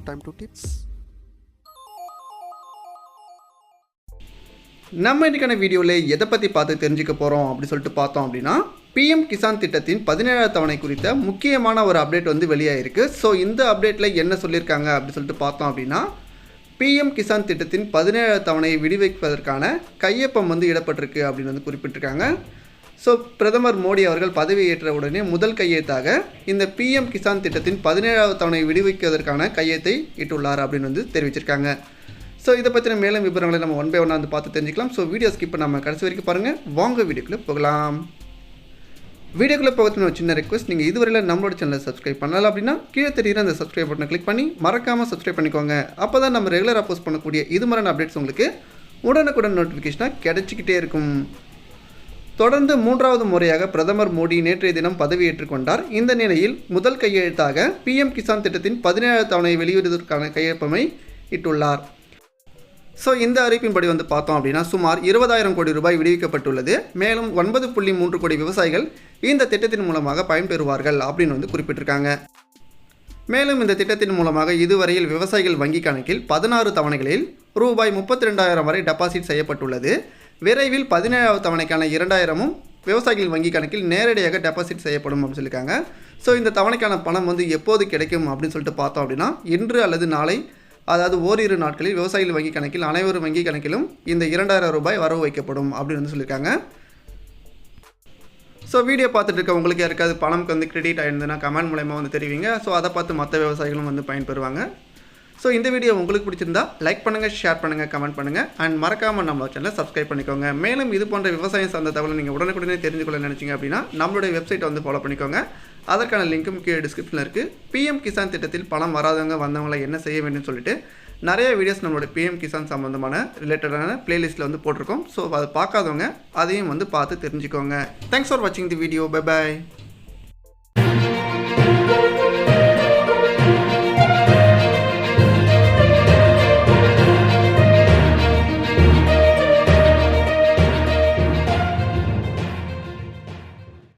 time to tips. நம்ம இன்றைக்கான வீடியோவில் எதை பற்றி பார்த்து தெரிஞ்சுக்க போகிறோம் அப்படி சொல்லிட்டு பார்த்தோம் அப்படின்னா பிஎம் கிசான் திட்டத்தின் பதினேழாவது தவணை குறித்த முக்கியமான ஒரு அப்டேட் வந்து வெளியாகிருக்கு ஸோ இந்த அப்டேட்டில் என்ன சொல்லியிருக்காங்க அப்படி சொல்லிட்டு பார்த்தோம் அப்படின்னா பிஎம் கிசான் திட்டத்தின் பதினேழாவது தவணையை விடுவிப்பதற்கான கையொப்பம் வந்து இடப்பட்டிருக்கு அப்படின்னு வந்து குறிப்பிட்டிருக்காங்க ஸோ பிரதமர் மோடி அவர்கள் பதவியேற்ற உடனே முதல் கையெழுத்தாக இந்த பிஎம் கிசான் திட்டத்தின் பதினேழாவது தவணை விடுவிப்பதற்கான கையெழுத்தை இட்டுள்ளார் அப்படின்னு வந்து தெரிவிச்சிருக்காங்க. ஸோ இதை பற்றின மேலும் விவரங்களை நம்ம ஒன் பை ஒன்னாக வந்து பார்த்து தெரிஞ்சுக்கலாம். ஸோ வீடியோ ஸ்கிப் நம்ம கடைசி வரைக்கும் பாருங்கள் வாங்க வீடியோக்குள்ளே போகலாம். வீடியோக்குள்ளே போகிறதுன்னு ஒரு சின்ன ரெக்வஸ்ட் நீங்கள் இதுவரையில் நம்மளோட சேனலை சப்ஸ்கிரைப் பண்ணலாம் அப்படின்னா கீழே தெரியுற அந்த சப்ஸ்கிரைப் பட்டனை கிளிக் பண்ணி மறக்காமல் சப்ஸ்கிரைப் பண்ணிக்கோங்க. அப்போ தான் நம்ம ரெகுலராக போஸ்ட் பண்ணக்கூடிய இது மாதிரியான அப்டேட்ஸ் உங்களுக்கு உடனுக்குடன் நோட்டிஃபிகேஷனாக கிடைச்சிக்கிட்டே இருக்கும். தொடர்ந்து மூன்றாவது முறையாக பிரதமர் மோடி நேற்றைய தினம் பதவியேற்றுக் கொண்டார். இந்த நிலையில் முதல் கையெழுத்தாக பிஎம் கிசான் திட்டத்தின் பதினேழாவது தவணை வெளியிடுவதற்கான கையொப்பமை இட்டுள்ளார். ஸோ இந்த அறிவிப்பின்படி வந்து பார்த்தோம் அப்படின்னா சுமார் இருபதாயிரம் கோடி ரூபாய் விடுவிக்கப்பட்டுள்ளது. மேலும் ஒன்பது புள்ளி மூன்று கோடி விவசாயிகள் இந்த திட்டத்தின் மூலமாக பயன்பெறுவார்கள் அப்படின்னு வந்து குறிப்பிட்டிருக்காங்க. மேலும் இந்த திட்டத்தின் மூலமாக இதுவரையில் விவசாயிகள் வங்கி கணக்கில் பதினாறு தவணைகளில் ரூபாய் முப்பத்தி ரெண்டாயிரம் வரை டெபாசிட் செய்யப்பட்டுள்ளது. விரைவில் பதினேழாவது தவணைக்கான இரண்டாயிரமும் விவசாயிகள் வங்கி கணக்கில் நேரடியாக டெபாசிட் செய்யப்படும் அப்படின்னு சொல்லியிருக்காங்க. ஸோ இந்த தவணைக்கான பணம் வந்து எப்போது கிடைக்கும் அப்படின்னு சொல்லிட்டு பார்த்தோம் அப்படின்னா இன்று அல்லது நாளை அதாவது ஓரிரு நாட்களில் விவசாயிகள் வங்கி கணக்கில் அனைவரும் வங்கி கணக்கிலும் இந்த இரண்டாயிரம் ரூபாய் வரவு வைக்கப்படும் அப்படின்னு வந்து சொல்லியிருக்காங்க. ஸோ வீடியோ பார்த்துட்டு இருக்க உங்களுக்கு யாருக்காவது பணம் வந்து கிரெடிட் ஆயிருந்ததுன்னா கமெண்ட் மூலயமா வந்து தெரிவிங்க. ஸோ அதை பார்த்து மற்ற விவசாயிகளும் வந்து பயன்பெறுவாங்க. ஸோ இந்த வீடியோ உங்களுக்கு பிடிச்சிருந்தா லைக் பண்ணுங்கள் ஷேர் பண்ணுங்கள் கமெண்ட் பண்ணுங்கள் அண்ட் மறக்காமல் நம்ம சேனலை சப்ஸ்கிரைப் பண்ணிக்கோங்க. மேலும் இது போன்ற விவசாயம் சார்ந்த தகவலை நீங்கள் உடனுக்குடனே தெரிஞ்சுக்கொள்ள நினச்சிங்க அப்படின்னா நம்மளுடைய வெப்சைட்டை வந்து ஃபாலோ பண்ணிக்கோங்க. அதற்கான லிங்க்கும் கீழே டிஸ்கிரிப்ஷனில் இருக்குது பிஎம் கிசான் திட்டத்தில் பணம் வராதவங்க வந்தவங்களை என்ன செய்ய வேண்டும்னு சொல்லிட்டு நிறைய வீடியோஸ் நம்மளோட பிஎம் கிசான் சம்மந்தமான ரிலேட்டடான பிளேலிஸ்ட்டில் வந்து போட்டிருக்கோம். ஸோ அதை பார்க்காதவங்க அதையும் வந்து பார்த்து தெரிஞ்சுக்கோங்க. தேங்க்ஸ் ஃபார் வாட்சிங் தி வீடியோ பை பாய்